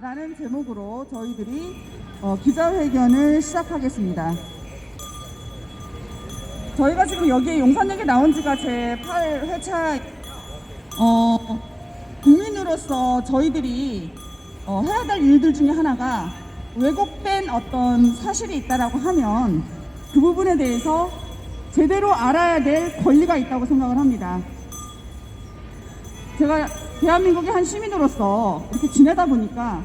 라는 제목으로 저희들이 어, 기자회견을 시작하겠습니다. 저희가 지금 여기에 용산역에 나온 지가 제 8회차 어, 국민으로서 저희들이 어, 해야 될 일들 중에 하나가 왜곡된 어떤 사실이 있다라고 하면 그 부분에 대해서 제대로 알아야 될 권리가 있다고 생각을 합니다. 제가 대한민국의 한 시민으로서 이렇게 지내다 보니까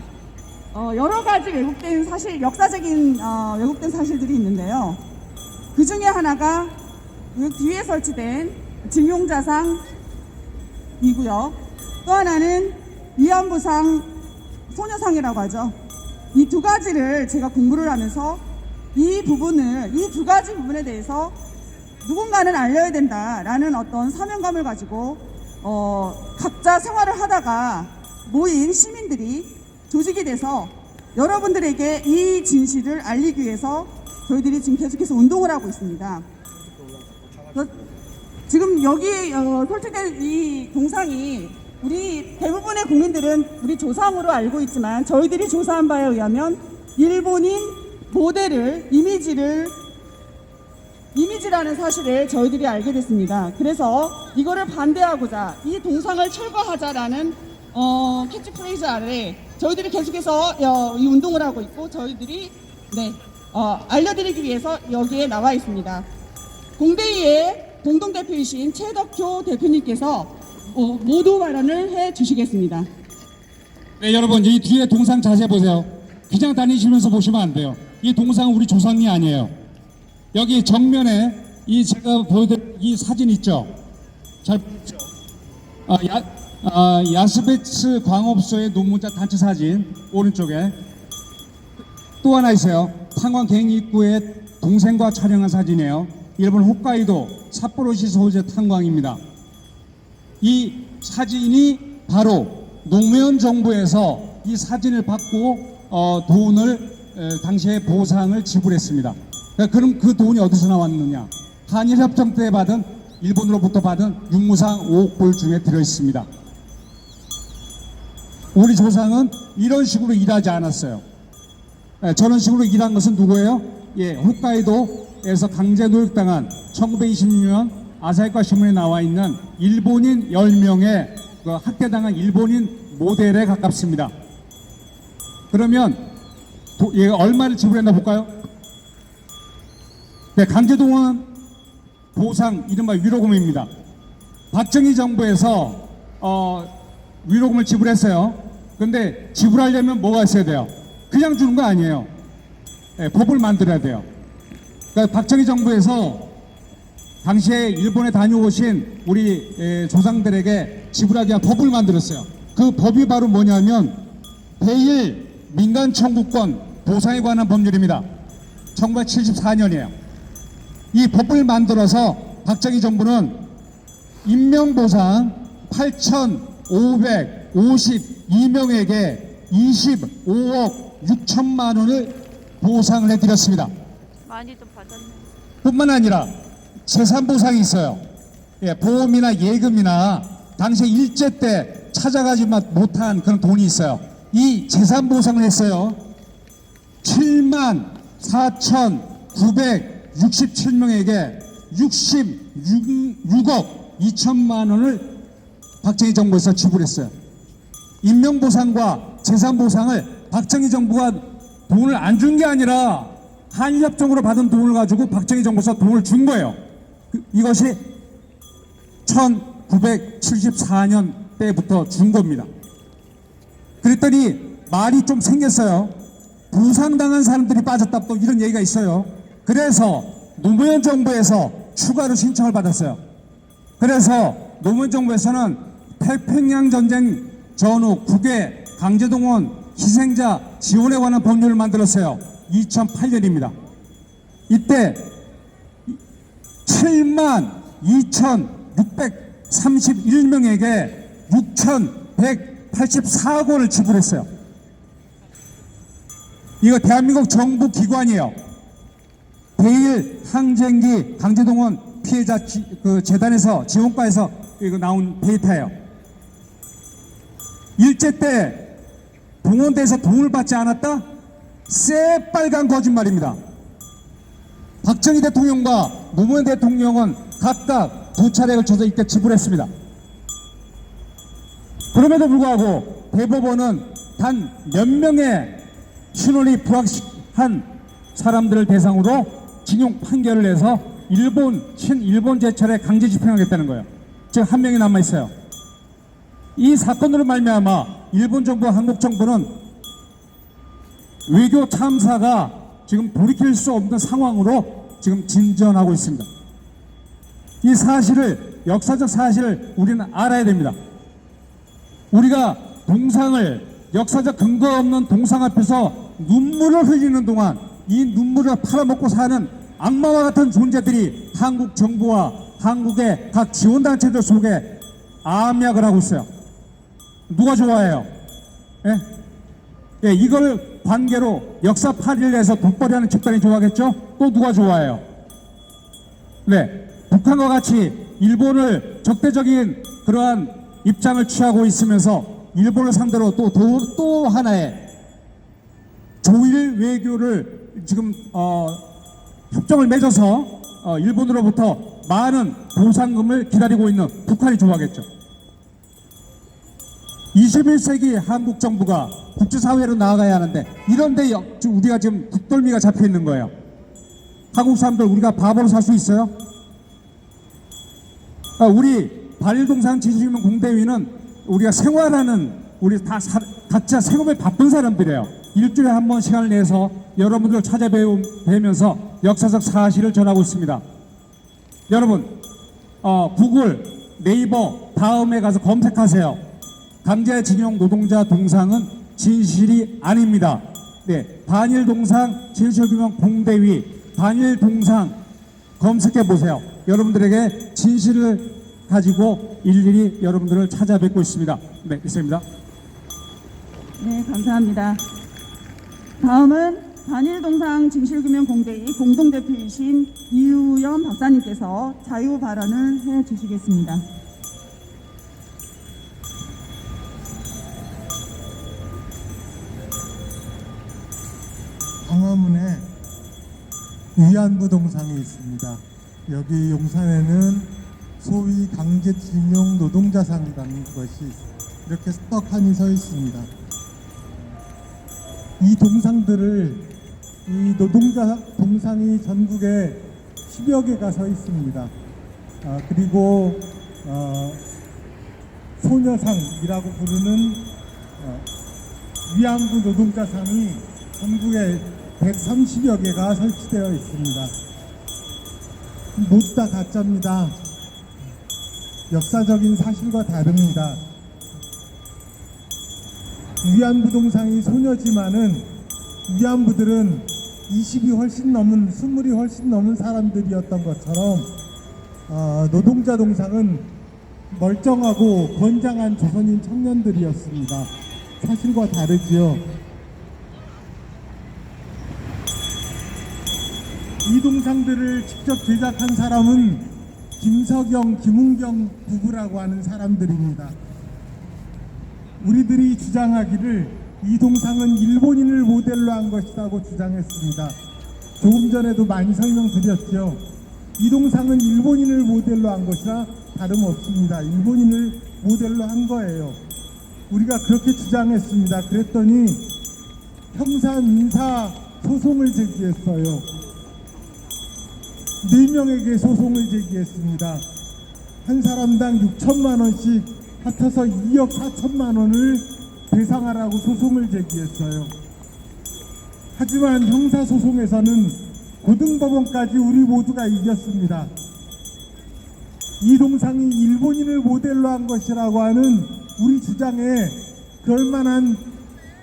어, 여러 가지 왜곡된 사실, 역사적인 어, 왜곡된 사실들이 있는데요. 그 중에 하나가 이 뒤에 설치된 증용자상이고요. 또 하나는 위안부상, 소녀상이라고 하죠. 이 두 가지를 제가 공부를 하면서 이 부분을, 이 두 가지 부분에 대해서 누군가는 알려야 된다라는 어떤 사명감을 가지고 어, 각자 생활을 하다가 모인 시민들이 조직이 돼서 여러분들에게 이 진실을 알리기 위해서 저희들이 지금 계속해서 운동을 하고 있습니다. 그- 지금 여기 어, 설치된 이 동상이 우리 대부분의 국민들은 우리 조상으로 알고 있지만 저희들이 조사한 바에 의하면 일본인 모델을 이미지를 이미지라는 사실을 저희들이 알게 됐습니다. 그래서 이거를 반대하고자 이 동상을 철거하자라는 어, 캐치프레이즈 아래 저희들이 계속해서 어, 이 운동을 하고 있고 저희들이 네, 어, 알려드리기 위해서 여기에 나와 있습니다. 공대위의 공동대표이신 최덕효 대표님께서 어, 모두 발언을 해 주시겠습니다. 네, 여러분, 이 뒤에 동상 자세히 보세요. 그냥 다니시면서 보시면 안 돼요. 이 동상 우리 조상이 아니에요. 여기 정면에 이 제가 보여드린 이 사진 있죠? 잘 보이죠? 아, 야, 아, 야스베츠 광업소의 노무자 단체 사진 오른쪽에 또 하나 있어요. 탄광 갱 입구에 동생과 촬영한 사진이에요. 일본 홋카이도 삿포로시 소재 탄광입니다. 이 사진이 바로 노무현 정부에서 이 사진을 받고 어, 돈을 에, 당시에 보상을 지불했습니다. 그러니까 그럼 그 돈이 어디서 나왔느냐? 한일 협정 때 받은 일본으로부터 받은 육무상 5억 불 중에 들어 있습니다. 우리 조상은 이런 식으로 일하지 않았어요. 예, 저런 식으로 일한 것은 누구예요? 예, 홋카이도에서 강제 노역당한 1926년 아사히카 신문에 나와 있는 일본인 10명의 그 학대당한 일본인 모델에 가깝습니다. 그러면 도, 얘가 얼마를 지불했나 볼까요? 네, 강제동원 보상 이른바 위로금입니다. 박정희 정부에서 어, 위로금을 지불했어요. 근데 지불하려면 뭐가 있어야 돼요? 그냥 주는 거 아니에요. 예, 법을 만들어야 돼요. 그러니까 박정희 정부에서 당시에 일본에 다녀오신 우리 예, 조상들에게 지불하기 위한 법을 만들었어요. 그 법이 바로 뭐냐면 배일 민간 청구권 보상에 관한 법률입니다. 1974년이에요. 이 법을 만들어서 박정희 정부는 인명보상 8,552명에게 25억 6천만 원을 보상을 해드렸습니다. 많이 좀 받았네. 뿐만 아니라 재산 보상이 있어요. 예, 보험이나 예금이나 당시 일제 때 찾아가지 못한 그런 돈이 있어요. 이 재산 보상을 했어요. 7만 4,967명에게 66 억 2천만 원을 박정희 정부에서 지불했어요. 인명보상과 재산보상을 박정희 정부가 돈을 안 준 게 아니라 한일협정으로 받은 돈을 가지고 박정희 정부에서 돈을 준 거예요. 그- 이것이 1974년 때부터 준 겁니다. 그랬더니 말이 좀 생겼어요. 부상당한 사람들이 빠졌다 또 이런 얘기가 있어요. 그래서 노무현 정부에서 추가로 신청을 받았어요. 그래서 노무현 정부에서는 태평양 전쟁 전후 국외 강제동원 희생자 지원에 관한 법률을 만들었어요. 2008년입니다. 이때 7만 2,631명에게 6,184억 원을 지불했어요. 이거 대한민국 정부 기관이에요. 대일 항쟁기 강제동원 피해자 지- 그 재단에서 지원과에서 이거 나온 데이터예요. 일제 때 동원돼서 도움을 받지 않았다? 새빨간 거짓말입니다. 박정희 대통령과 노무현 대통령은 각각 두 차례 걸쳐서 이때 지불했습니다. 그럼에도 불구하고 대법원은 단 몇 명의 신원이 불확실한 사람들을 대상으로 징용 판결을 해서 일본 친일본 제철에 강제 집행하겠다는 거예요. 지금 한 명이 남아 있어요. 이 사건으로 말미암아 일본 정부 한국 정부는 외교 참사가 지금 돌이킬 수 없는 상황으로 지금 진전하고 있습니다. 이 사실을 역사적 사실을 우리는 알아야 됩니다. 우리가 동상을 역사적 근거 없는 동상 앞에서 눈물을 흘리는 동안 이 눈물을 팔아먹고 사는 악마와 같은 존재들이 한국 정부와 한국의 각 지원단체들 속에 암약을 하고 있어요. 누가 좋아해요? 예? 예, 이걸 관계로 역사 파리를 해서 돋벌이하는 집단이 좋아하겠죠? 또 누가 좋아해요? 네, 북한과 같이 일본을 적대적인 그러한 입장을 취하고 있으면서 일본을 상대로 또, 또, 또 하나의 조일 외교를 지금 어, 협정을 맺어서 어, 일본으로부터 많은 보상금을 기다리고 있는 북한이 좋아하겠죠. 21세기 한국 정부가 국제사회로 나아가야 하는데 이런데 우리가 지금 국돌미가 잡혀 있는 거예요. 한국 사람들 우리가 바보로 살 수 있어요? 아, 우리 발일동산 지주민 공대위는 우리가 생활하는 우리 다 사- 각자 생업에 바쁜 사람들이에요. 일주일에 한 번 시간을 내서 여러분들을 찾아뵈면서 역사적 사실을 전하고 있습니다. 여러분, 어, 구글, 네이버 다음에 가서 검색하세요. 강제징용 노동자 동상은 진실이 아닙니다. 네, 반일 동상 진실규명 공대위 반일 동상 검색해 보세요. 여러분들에게 진실을 가지고 일일이 여러분들을 찾아뵙고 있습니다. 네, 있습니다. 네, 감사합니다. 다음은 단일동상 진실규명공대위 공동대표이신 이우연 박사님께서 자유 발언을 해 주시겠습니다. 광화문에 위안부 동상이 있습니다. 여기 용산에는 소위 강제징용 노동자상이라는 것이 이렇게 떡하니 서 있습니다. 이 동상들을 이 노동자 동상이 전국에 10여 개가 서 있습니다. 아, 그리고 어, 소녀상이라고 부르는 어, 위안부 노동자상이 전국에 130여 개가 설치되어 있습니다. 모두 다 가짜입니다. 역사적인 사실과 다릅니다. 위안부 동상이 소녀지만은 위안부들은 20이 훨씬 넘은 20이 훨씬 넘은 사람들이었던 것처럼 어, 노동자 동상은 멀쩡하고 건장한 조선인 청년들이었습니다. 사실과 다르지요. 이 동상들을 직접 제작한 사람은 김석영, 김은경 부부라고 하는 사람들입니다. 우리들이 주장하기를 이 동상은 일본인을 모델로 한 것이라고 주장했습니다. 조금 전에도 많이 설명드렸죠. 이 동상은 일본인을 모델로 한 것이라 다름없습니다. 일본인을 모델로 한 거예요. 우리가 그렇게 주장했습니다. 그랬더니 형사 민사 소송을 제기했어요. 네 명에게 소송을 제기했습니다. 한 사람당 6천만 원씩 합쳐서 2억 4천만 원을 배상하라고 소송을 제기했어요. 하지만 형사 소송에서는 고등법원까지 우리 모두가 이겼습니다. 이 동상이 일본인을 모델로 한 것이라고 하는 우리 주장에 그럴 만한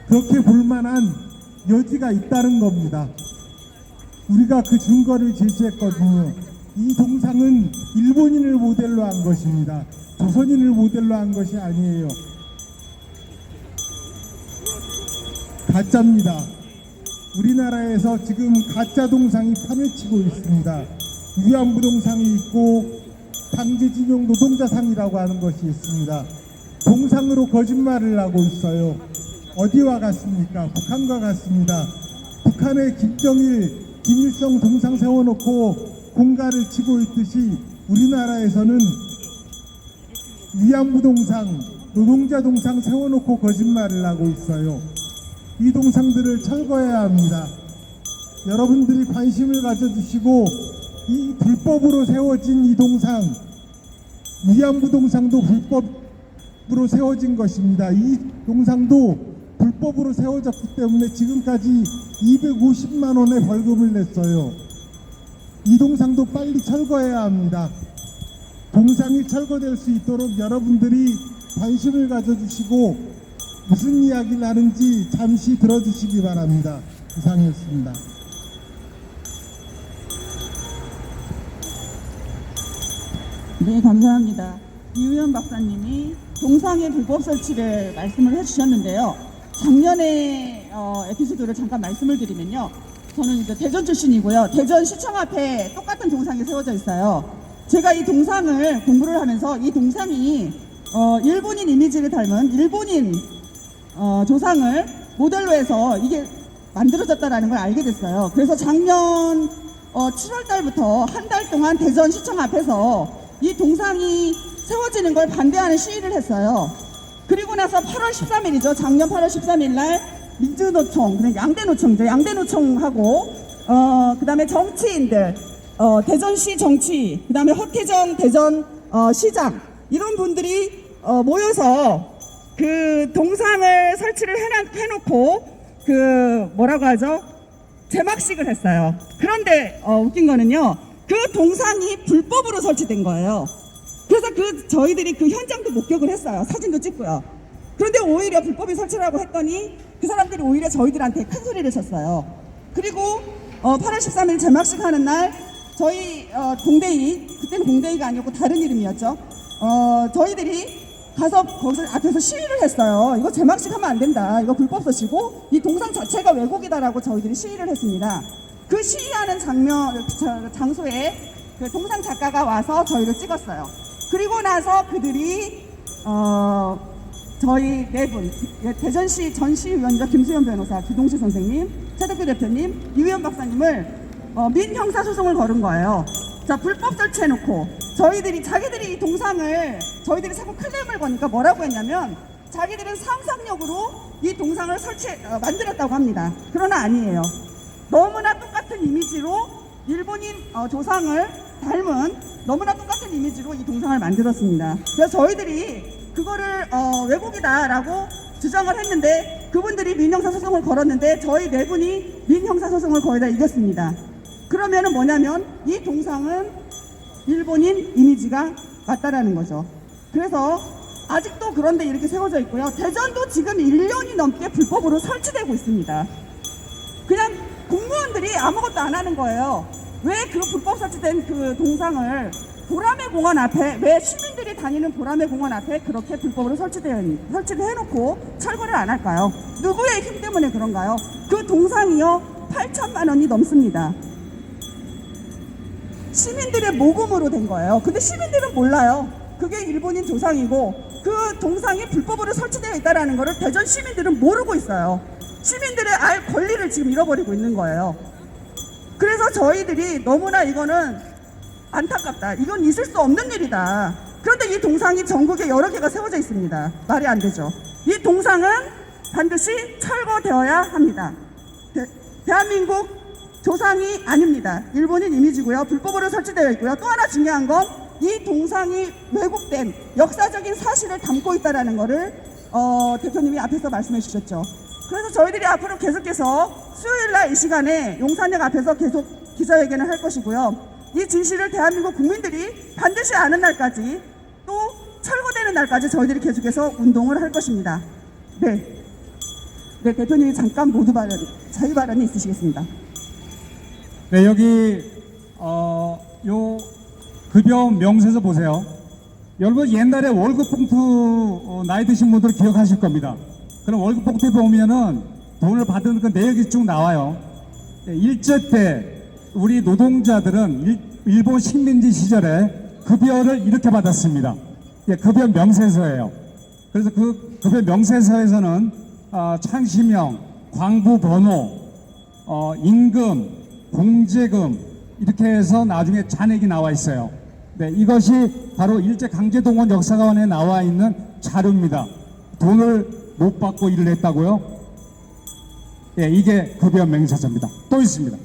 그렇게 볼 만한 여지가 있다는 겁니다. 우리가 그 증거를 제시했거든요. 이 동상은 일본인을 모델로 한 것입니다. 조선인을 모델로 한 것이 아니에요. 가짜입니다. 우리나라에서 지금 가짜 동상이 판을 치고 있습니다. 위안부 동상이 있고 강제징용 노동자상이라고 하는 것이 있습니다. 동상으로 거짓말을 하고 있어요. 어디와 같습니까? 북한과 같습니다. 북한의 김정일, 김일성 동상 세워놓고 공가를 치고 있듯이 우리나라에서는 위안부 동상, 노동자 동상 세워놓고 거짓말을 하고 있어요. 이 동상들을 철거해야 합니다. 여러분들이 관심을 가져주시고 이 불법으로 세워진 이 동상, 위안부 동상도 불법으로 세워진 것입니다. 이 동상도 불법으로 세워졌기 때문에 지금까지 250만 원의 벌금을 냈어요. 이 동상도 빨리 철거해야 합니다. 동상이 철거될 수 있도록 여러분들이 관심을 가져주시고 무슨 이야기를 하는지 잠시 들어주시기 바랍니다. 이상이었습니다. 네, 감사합니다. 이우현 박사님이 동상의 불법 설치를 말씀을 해주셨는데요. 작년에 어, 에피소드를 잠깐 말씀을 드리면요. 저는 이제 대전 출신이고요. 대전 시청 앞에 똑같은 동상이 세워져 있어요. 제가 이 동상을 공부를 하면서 이 동상이 어, 일본인 이미지를 닮은 일본인 어, 조상을 모델로 해서 이게 만들어졌다라는 걸 알게 됐어요. 그래서 작년 어, 7월 달부터 한 달 동안 대전 시청 앞에서 이 동상이 세워지는 걸 반대하는 시위를 했어요. 그리고 나서 8월 13일이죠. 작년 8월 13일 날 민주노총, 그냥 양대노총이죠. 양대노총하고 어, 그 다음에 정치인들, 어, 대전시 정치, 그 다음에 허태정 대전 어, 시장 이런 분들이 어, 모여서 그 동상을 설치를 해놔- 해놓고 그 뭐라고 하죠? 제막식을 했어요. 그런데 어, 웃긴 거는요. 그 동상이 불법으로 설치된 거예요. 그래서 그 저희들이 그 현장도 목격을 했어요. 사진도 찍고요. 그런데 오히려 불법이 설치라고 했더니 그 사람들이 오히려 저희들한테 큰 소리를 쳤어요. 그리고 어, 8월 13일 제막식 하는 날 저희 어, 공대이 그때는 공대이가 아니었고 다른 이름이었죠. 어, 저희들이 가서 거기서 앞에서 시위를 했어요. 이거 제막식 하면 안 된다. 이거 불법 설치고 이 동상 자체가 왜곡이다라고 저희들이 시위를 했습니다. 그 시위하는 장면 저, 장소에 그 동상 작가가 와서 저희를 찍었어요. 그리고 나서 그들이 어, 저희 네 분, 예, 대전시 전시위원장 김수현 변호사, 기동시 선생님, 최덕규 대표님, 이우현 박사님을 어, 민형사 소송을 걸은 거예요. 자, 불법 설치해놓고 저희들이 자기들이 이 동상을 저희들이 자꾸 클레임을 거니까 뭐라고 했냐면 자기들은 상상력으로 이 동상을 설치 어, 만들었다고 합니다. 그러나 아니에요. 너무나 똑같은 이미지로 일본인 어, 조상을 닮은 너무나 똑같은 이미지로 이 동상을 만들었습니다. 그래서 저희들이 그거를 어, 왜곡이다라고 주장을 했는데 그분들이 민형사 소송을 걸었는데 저희 네 분이 민형사 소송을 거의 다 이겼습니다. 그러면은 뭐냐면 이 동상은 일본인 이미지가 맞다라는 거죠. 그래서 아직도 그런데 이렇게 세워져 있고요. 대전도 지금 1년이 넘게 불법으로 설치되고 있습니다. 그냥 공무원들이 아무것도 안 하는 거예요. 왜 그 불법 설치된 그 동상을 보라매 공원 앞에 왜 시민들이 다니는 보라매 공원 앞에 그렇게 불법으로 설치되어 있- 설치를 해놓고 철거를 안 할까요? 누구의 힘 때문에 그런가요? 그 동상이요 8천만 원이 넘습니다. 시민들의 모금으로 된 거예요. 근데 시민들은 몰라요. 그게 일본인 조상이고 그 동상이 불법으로 설치되어 있다라는 거를 대전 시민들은 모르고 있어요. 시민들의 알 권리를 지금 잃어버리고 있는 거예요. 그래서 저희들이 너무나 이거는 안타깝다. 이건 있을 수 없는 일이다. 그런데 이 동상이 전국에 여러 개가 세워져 있습니다. 말이 안 되죠. 이 동상은 반드시 철거되어야 합니다. 대, 대한민국 조상이 아닙니다. 일본인 이미지고요. 불법으로 설치되어 있고요. 또 하나 중요한 건 이 동상이 왜곡된 역사적인 사실을 담고 있다라는 것을 어, 대표님이 앞에서 말씀해 주셨죠. 그래서 저희들이 앞으로 계속해서 수요일 날 이 시간에 용산역 앞에서 계속 기자회견을 할 것이고요. 이 진실을 대한민국 국민들이 반드시 아는 날까지 또 철거되는 날까지 저희들이 계속해서 운동을 할 것입니다. 네. 네, 대표님이 잠깐 모두 발언, 자유 발언이 있으시겠습니다. 네, 여기 어, 요 급여 명세서 보세요. 여러분 옛날에 월급 봉투 어, 나이 드신 분들 기억하실 겁니다. 그럼 월급 봉투에 보면은 돈을 받은 그 내역이 쭉 나와요. 예, 일제 때 우리 노동자들은 일, 일본 식민지 시절에 급여를 이렇게 받았습니다. 예, 급여 명세서예요. 그래서 그 급여 명세서에서는 어, 창시명, 광부 번호, 어, 임금, 공제금 이렇게 해서 나중에 잔액이 나와 있어요. 네, 이것이 바로 일제 강제동원 역사관에 나와 있는 자료입니다. 돈을 못 받고 일을 했다고요? 예, 이게 급여 맹세서입니다. 또 있습니다.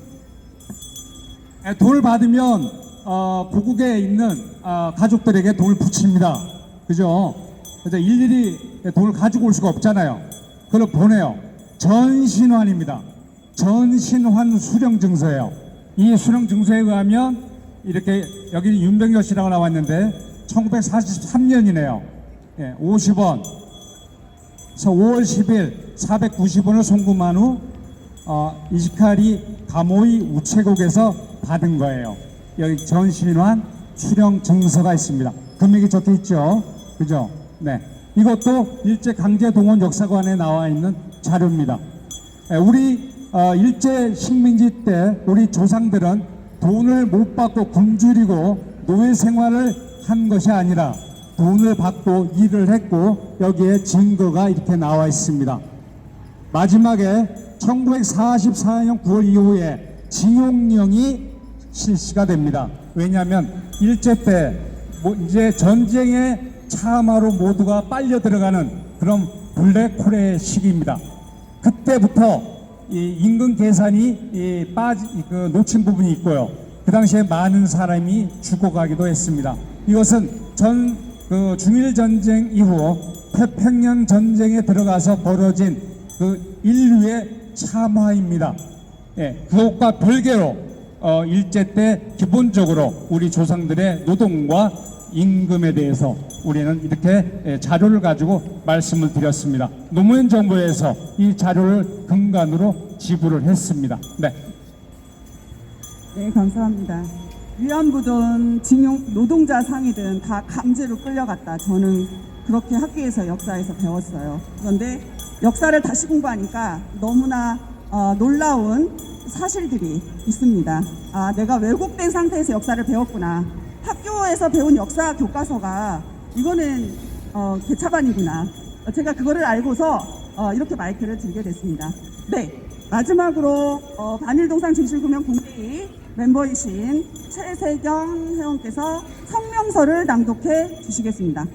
예, 돈을 받으면 어, 고국에 있는 어, 가족들에게 돈을 붙입니다. 그죠? 그래서 일일이 돈을 가지고 올 수가 없잖아요. 그걸 보내요. 전신환입니다. 전신환 수령 증서예요. 이 수령 증서에 의하면 이렇게 여기 윤병열 씨라고 나왔는데 1943년이네요. 예, 50원. 그래서 5월 10일 490원을 송금한 후 어, 이시카리 가모이 우체국에서 받은 거예요. 여기 전신환 수령 증서가 있습니다. 금액이 적혀 있죠. 그죠? 네. 이것도 일제 강제 동원 역사관에 나와 있는 자료입니다. 예, 우리 어, 일제 식민지 때 우리 조상들은 돈을 못 받고 굶주리고 노예 생활을 한 것이 아니라 돈을 받고 일을 했고 여기에 증거가 이렇게 나와 있습니다. 마지막에 1944년 9월 이후에 징용령이 실시가 됩니다. 왜냐하면 일제 때 뭐 이제 전쟁의 차마로 모두가 빨려 들어가는 그런 블랙홀의 시기입니다. 그때부터 이 임금 계산이 이 빠지 그 놓친 부분이 있고요. 그 당시에 많은 사람이 죽어가기도 했습니다. 이것은 전 그 중일 전쟁 이후 태평양 전쟁에 들어가서 벌어진 그 인류의 참화입니다. 예, 그것과 별개로 어, 일제 때 기본적으로 우리 조상들의 노동과 임금에 대해서 우리는 이렇게 예, 자료를 가지고 말씀을 드렸습니다. 노무현 정부에서 이 자료를 근간으로 지불을 했습니다. 네. 네, 감사합니다. 위안부든 징용 노동자 상이든 다 강제로 끌려갔다. 저는 그렇게 학교에서 역사에서 배웠어요. 그런데 역사를 다시 공부하니까 너무나 어, 놀라운 사실들이 있습니다. 아, 내가 왜곡된 상태에서 역사를 배웠구나. 학교에서 배운 역사 교과서가 이거는 어, 개차반이구나. 어, 제가 그거를 알고서 어, 이렇게 마이크를 들게 됐습니다. 네, 마지막으로 어, 반일동산 진실구명 공대의 멤버이신 최세경 회원께서 성명서를 낭독해 주시겠습니다.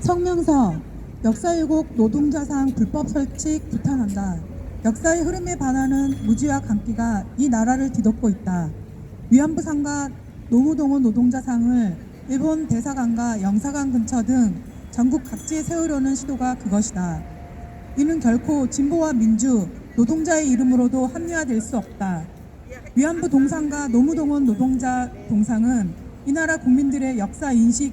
성명서 역사 왜곡 노동자상 불법 설치 규탄한다. 역사의 흐름에 반하는 무지와 강기가 이 나라를 뒤덮고 있다. 위안부 상과 노무동원 노동자상을 일본 대사관과 영사관 근처 등 전국 각지에 세우려는 시도가 그것이다. 이는 결코 진보와 민주, 노동자의 이름으로도 합리화될 수 없다. 위안부 동상과 노무동원 노동자 동상은 이 나라 국민들의 역사 인식을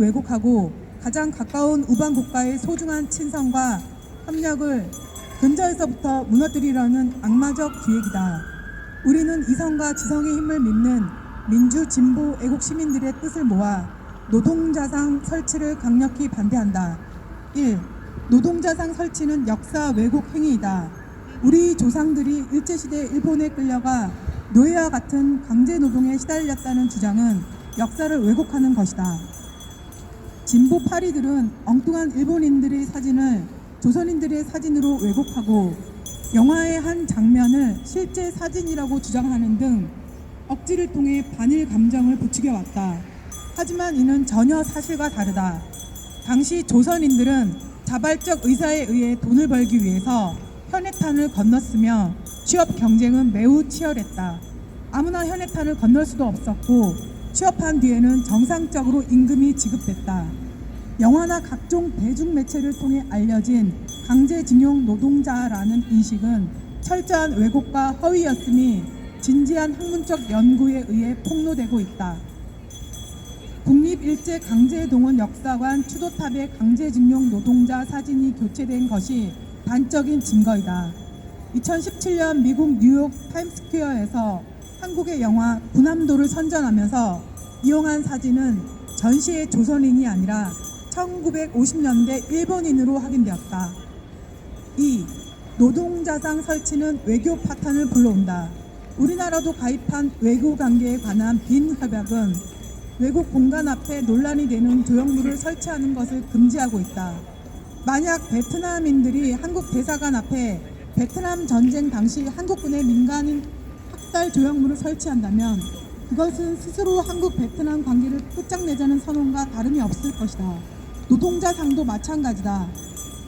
왜곡하고 가장 가까운 우방 국가의 소중한 친선과 협력을 근저에서부터 무너뜨리려는 악마적 기획이다. 우리는 이성과 지성의 힘을 믿는 민주 진보 애국 시민들의 뜻을 모아 노동자상 설치를 강력히 반대한다. 1. 노동자상 설치는 역사 왜곡 행위이다. 우리 조상들이 일제시대 일본에 끌려가 노예와 같은 강제 노동에 시달렸다는 주장은 역사를 왜곡하는 것이다. 진보 파리들은 엉뚱한 일본인들의 사진을 조선인들의 사진으로 왜곡하고 영화의 한 장면을 실제 사진이라고 주장하는 등 억지를 통해 반일 감정을 부추겨 왔다. 하지만 이는 전혀 사실과 다르다. 당시 조선인들은 자발적 의사에 의해 돈을 벌기 위해서 현해탄을 건넜으며 취업 경쟁은 매우 치열했다. 아무나 현해탄을 건널 수도 없었고 취업한 뒤에는 정상적으로 임금이 지급됐다. 영화나 각종 대중 매체를 통해 알려진 강제징용 노동자라는 인식은 철저한 왜곡과 허위였음이 진지한 학문적 연구에 의해 폭로되고 있다. 국립일제 강제동원 역사관 추도탑의 강제징용 노동자 사진이 교체된 것이 단적인 증거이다. 2017년 미국 뉴욕 타임스퀘어에서 한국의 영화 군함도를 선전하면서 이용한 사진은 전시의 조선인이 아니라 1950년대 일본인으로 확인되었다. 2. 노동자상 설치는 외교 파탄을 불러온다. 우리나라도 가입한 외교 관계에 관한 빈 협약은 외국 공간 앞에 논란이 되는 조형물을 설치하는 것을 금지하고 있다. 만약 베트남인들이 한국 대사관 앞에 베트남 전쟁 당시 한국군의 민간인 학살 조형물을 설치한다면 그것은 스스로 한국 베트남 관계를 끝장내자는 선언과 다름이 없을 것이다. 노동자 상도 마찬가지다.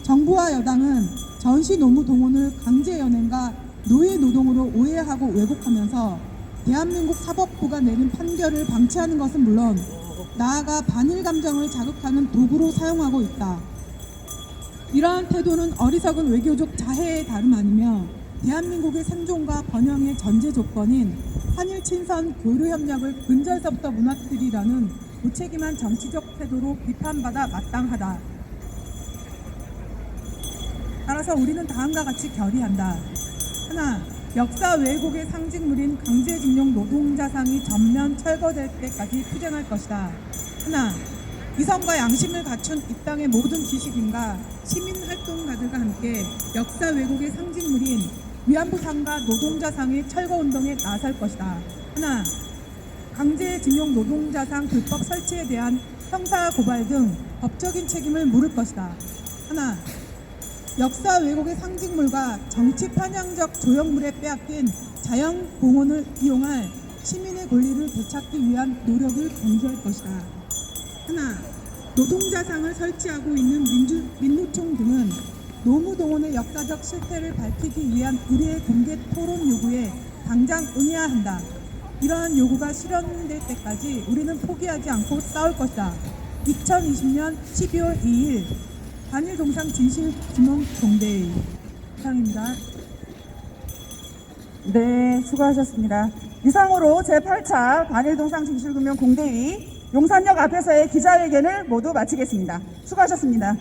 정부와 여당은 전시 노무 동원을 강제 연행과 노예 노동으로 오해하고 왜곡하면서 대한민국 사법부가 내린 판결을 방치하는 것은 물론 나아가 반일 감정을 자극하는 도구로 사용하고 있다. 이러한 태도는 어리석은 외교적 자해에 다름 아니며 대한민국의 생존과 번영의 전제 조건인 한일 친선 교류 협력을 근절서부터 무너뜨리라는 무책임한 정치적 태도로 비판받아 마땅하다. 따라서 우리는 다음과 같이 결의한다. 하나, 역사 왜곡의 상징물인 강제징용 노동자상이 전면 철거될 때까지 투쟁할 것이다. 하나, 이성과 양심을 갖춘 이 땅의 모든 지식인과 시민 활동가들과 함께 역사 왜곡의 상징물인 위안부상과 노동자상의 철거운동에 나설 것이다. 하나, 강제징용 노동자상 불법 설치에 대한 형사 고발 등 법적인 책임을 물을 것이다. 하나, 역사 왜곡의 상징물과 정치 편향적 조형물에 빼앗긴 자연 공원을 이용할 시민의 권리를 되찾기 위한 노력을 경주할 것이다. 하나, 노동자상을 설치하고 있는 민주, 민노총 등은 노무동원의 역사적 실태를 밝히기 위한 의뢰의 공개 토론 요구에 당장 응해야 한다. 이러한 요구가 실현될 때까지 우리는 포기하지 않고 싸울 것이다. 2020년 12월 2일 반일 동상 진실 규명 공대회 이상입니다. 네, 수고하셨습니다. 이상으로 제8차 반일동상 진실규명 공대위 용산역 앞에서의 기자회견을 모두 마치겠습니다. 수고하셨습니다.